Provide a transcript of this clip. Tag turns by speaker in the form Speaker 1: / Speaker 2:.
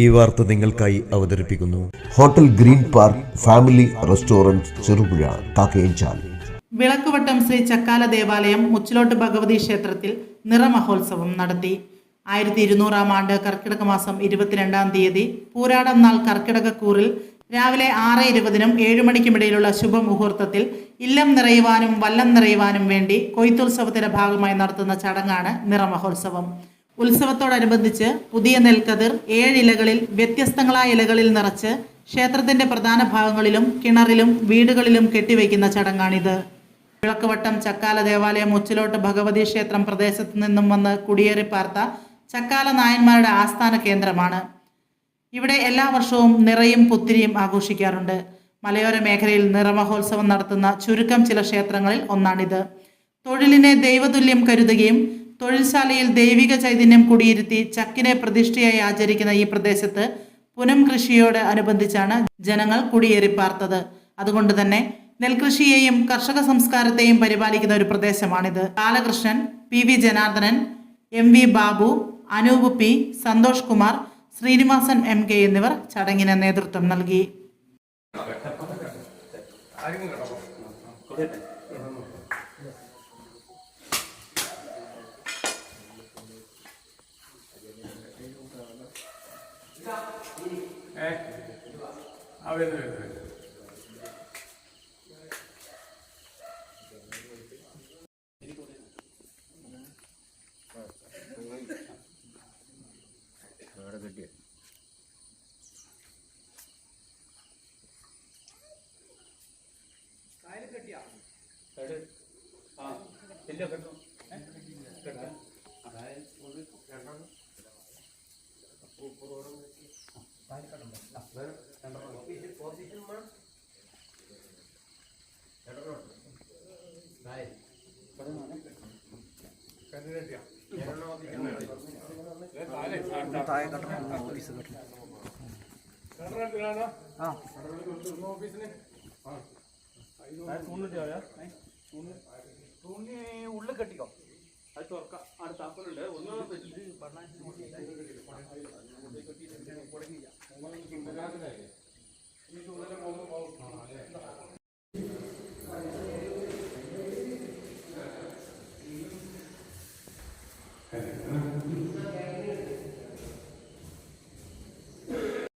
Speaker 1: ഈ വാർത്ത നിങ്ങൾക്കായി അവതരിപ്പിക്കുന്നു.
Speaker 2: Hotel green park family restaurant Cherupuzha Kakkayanchal.
Speaker 3: Vilakkuvattom Shri Chakkala ദേവാലയം മുച്ചിലോട്ട് ഭഗവതി ക്ഷേത്രത്തിൽ നിറമഹോത്സവം നടത്തി. ആയിരത്തി ഇരുന്നൂറാം ആണ്ട് കർക്കിടക മാസം ഇരുപത്തിരണ്ടാം തീയതി പൂരാടം നാൾ കർക്കിടകക്കൂറിൽ രാവിലെ ആറ് ഇരുപതിനും ഏഴ് മണിക്കുമിടയിലുള്ള ശുഭമുഹൂർത്തത്തിൽ ഇല്ലം നിറയുവാനും വല്ലം നിറയുവാനും വേണ്ടി കൊയ്ത്തുത്സവത്തിന്റെ ഭാഗമായി നടത്തുന്ന ചടങ്ങാണ് നിറമഹോത്സവം. ഉത്സവത്തോടനുബന്ധിച്ച് പുതിയ നെൽക്കതിർ ഏഴിലകളിൽ വ്യത്യസ്തങ്ങളായ ഇലകളിൽ നിറച്ച് ക്ഷേത്രത്തിന്റെ പ്രധാന ഭാഗങ്ങളിലും കിണറിലും വീടുകളിലും കെട്ടിവയ്ക്കുന്ന ചടങ്ങാണിത്. കിഴക്കുവട്ടം ചക്കാല ദേവാലയം ഉച്ചിലോട്ട് ഭഗവതി ക്ഷേത്രം പ്രദേശത്തു നിന്നും വന്ന് കുടിയേറി പാർത്ത ചക്കാല നായന്മാരുടെ ആസ്ഥാന കേന്ദ്രമാണ്. ഇവിടെ എല്ലാ വർഷവും നിറയും പുത്തിരിയും ആഘോഷിക്കാറുണ്ട്. മലയോര മേഖലയിൽ നിറമഹോത്സവം നടത്തുന്ന ചുരുക്കം ചില ക്ഷേത്രങ്ങളിൽ ഒന്നാണിത്. തൊഴിലിനെ ദൈവതുല്യം കരുതുകയും തൊഴിൽശാലയിൽ ദൈവിക ചൈതന്യം കുടിയിരുത്തി ചക്കിനെ പ്രതിഷ്ഠയായി ആചരിക്കുന്ന ഈ പ്രദേശത്ത് പുനം കൃഷിയോട് അനുബന്ധിച്ചാണ് ജനങ്ങൾ കുടിയേറി പാർത്തത്. അതുകൊണ്ട് തന്നെ നെൽകൃഷിയെയും കർഷക സംസ്കാരത്തെയും പരിപാലിക്കുന്ന ഒരു പ്രദേശമാണിത്. Balakrishnan P V Janardanan M V Babu Anoop P Santhosh Kumar Srinivasan M K എന്നിവർ ചടങ്ങിന് നേതൃത്വം നൽകി.
Speaker 4: ആ വരുന്നു വരുന്നു വരുന്നു.
Speaker 5: ഉള്ളിൽ കെട്ടിക്കോ അത് തുറക്കാം അടുത്ത താക്കോലുണ്ട് ഒന്ന്